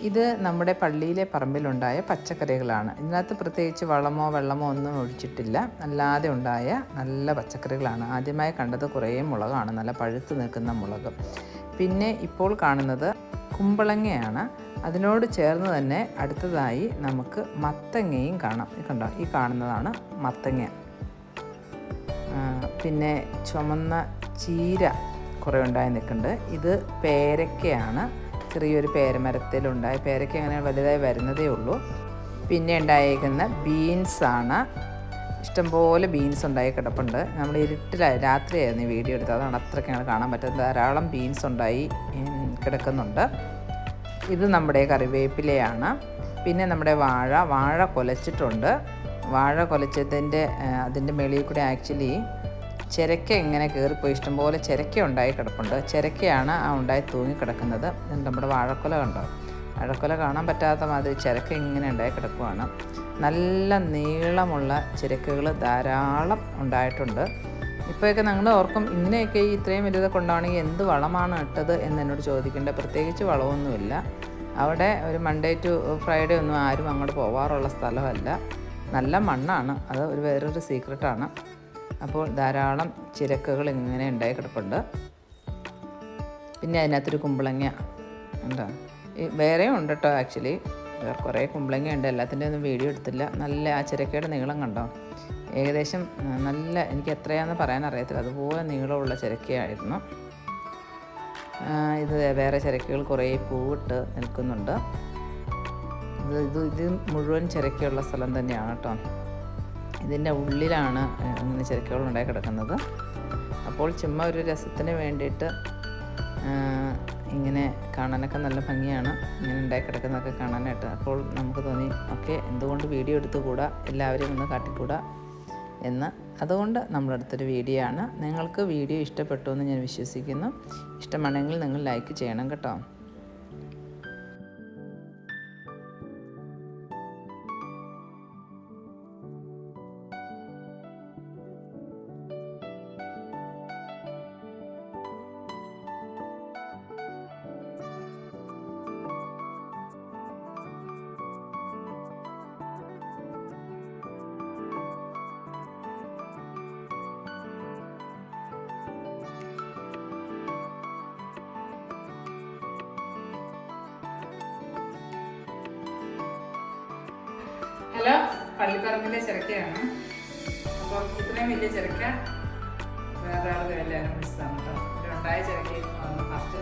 ഇത് നമ്മുടെ പള്ളിയിലെ പറമ്പിലുണ്ടായ പച്ചക്കറികളാണ്. ഇതിനകത്ത് പ്രത്യേകിച്ച് വളമോ വെള്ളമോ ഒന്നും ഒഴിച്ചിട്ടില്ല. അല്ലാതെ ഉണ്ടായ നല്ല പച്ചക്കറികളാണ്. ആദ്യമായി കണ്ടത് കുറേ മുളകാണ്. നല്ല പഴുത്ത് നിൽക്കുന്ന മുളക്. പിന്നെ ഇപ്പോൾ കാണുന്നത് കുമ്പളങ്ങയാണ്. അതിനോട് ചേർന്ന് തന്നെ അടുത്തതായി നമുക്ക് മത്തങ്ങയും കാണാം. കണ്ടോ? ഈ കാണുന്നതാണ് മത്തങ്ങ. പിന്നെ ചുമന്ന ചീര കുറേ ഉണ്ടായി നിൽക്കുന്നുണ്ട്. ഇത് പേരക്കയാണ്. ചെറിയൊരു പേരമരത്തിലുണ്ടായ പേരയ്ക്ക് അങ്ങനെ വലുതായി വരുന്നതേ ഉള്ളൂ. പിന്നെ ഉണ്ടായേക്കുന്ന ബീൻസാണ് ഇഷ്ടംപോലെ ബീൻസ് ഉണ്ടായി കിടപ്പുണ്ട്. നമ്മൾ ഇരുട്ടിലായി രാത്രിയായിരുന്നു വീഡിയോ എടുത്തത്. അതാണ് അത്രയ്ക്ക് ഞങ്ങൾ കാണാൻ പറ്റുന്നത്. ധാരാളം ബീൻസ് ഉണ്ടായി കിടക്കുന്നുണ്ട്. ഇത് നമ്മുടെ കറിവേപ്പിലയാണ്. പിന്നെ നമ്മുടെ വാഴ വാഴ കൊലച്ചിട്ടുണ്ട്. വാഴ കൊലച്ചതിന്റെ അതിന്റെ മേളിൽ കൂടി ആക്ച്വലി ചിരക്ക ഇങ്ങനെ കയറിപ്പോയി ഇഷ്ടംപോലെ ചിരക്ക ഉണ്ടായി കിടപ്പുണ്ട്. ചിരക്കയാണ് ആ ഉണ്ടായി തൂങ്ങി കിടക്കുന്നത് ഇത് നമ്മുടെ വാഴക്കൊല കണ്ടോ? വാഴക്കൊല കാണാൻ പറ്റാത്ത മാതിരി ചിരക്ക ഇങ്ങനെ ഉണ്ടായി കിടക്കുവാണ്. നല്ല നീളമുള്ള ചിരക്കകൾ ധാരാളം ഉണ്ടായിട്ടുണ്ട്. ഇപ്പോഴൊക്കെ നിങ്ങൾ ഓർക്കും ഇങ്ങനെയൊക്കെ ഇത്രയും വലുതൊക്കെ ഉണ്ടാവണമെങ്കിൽ എന്ത് വളമാണ് ഇട്ടത് എന്ന് എന്നോട് ചോദിക്കേണ്ട. പ്രത്യേകിച്ച് വളമൊന്നുമില്ല. അവിടെ ഒരു മൺഡേ ടു ഫ്രൈഡേ ഒന്നും ആരും അങ്ങോട്ട് പോവാറുള്ള സ്ഥലമല്ല. നല്ല മണ്ണാണ്. അത് ഒരു വേറൊരു സീക്രട്ടാണ് അപ്പോൾ ധാരാളം ചിരക്കകൾ ഇങ്ങനെ ഉണ്ടായി കിടപ്പുണ്ട്. പിന്നെ അതിനകത്തൊരു കുമ്പളങ്ങ ഉണ്ടോ? വേറെയും ഉണ്ട് കേട്ടോ ആക്ച്വലി കുറേ കുമ്പളങ്ങ ഉണ്ട്. എല്ലാത്തിന്റെ ഒന്നും വീഡിയോ എടുത്തില്ല. നല്ല ആ ചിരക്കയുടെ നീളം കണ്ടോ? ഏകദേശം നല്ല എനിക്ക് എത്രയാണെന്ന് പറയാൻ അറിയത്തില്ല. അതുപോലെ നീളമുള്ള ചിരക്കയായിരുന്നു. ഇത് വേറെ ചിരക്കകൾ കുറേ പൂവിട്ട് നിൽക്കുന്നുണ്ട്. ഇത് ഇത് ഇത് മുഴുവൻ ചിരക്കയുള്ള സ്ഥലം തന്നെയാണ് കേട്ടോ ഇതിന്റെ ഉള്ളിലാണ് ഇങ്ങനെ ചിരക്കകൾ ഉണ്ടായി കിടക്കുന്നത്. അപ്പോൾ ചുമ്മാ ഒരു രസത്തിന് വേണ്ടിയിട്ട് ഇങ്ങനെ കാണാനൊക്കെ നല്ല ഭംഗിയാണ്. ഇങ്ങനെ ഉണ്ടായി കിടക്കുന്നതൊക്കെ കാണാനായിട്ട്. അപ്പോൾ നമുക്ക് തോന്നി ഓക്കെ എന്തുകൊണ്ട് വീഡിയോ എടുത്തുകൂടാ? എല്ലാവരെയും ഒന്ന് കാട്ടിക്കൂടാ? എന്ന്. അതുകൊണ്ട് നമ്മളെടുത്തൊരു വീഡിയോ ആണ് നിങ്ങൾക്ക് വീഡിയോ ഇഷ്ടപ്പെട്ടു എന്ന് ഞാൻ വിശ്വസിക്കുന്നു. ഇഷ്ടമാണെങ്കിൽ നിങ്ങൾ ലൈക്ക് ചെയ്യണം കേട്ടോ. ഹലോ പള്ളിപ്പറമ്പിലെ ചിരക്കയാണ്. അപ്പോൾ ഇത്രയും വലിയ ചിരക്ക വേറെ ആളുകളെല്ലാവരും വിളിച്ചതാണ് കേട്ടോ. ഒരു ഉണ്ടായ ചിരക്കയിൽ നിന്ന് വന്ന് ഫസ്റ്റ്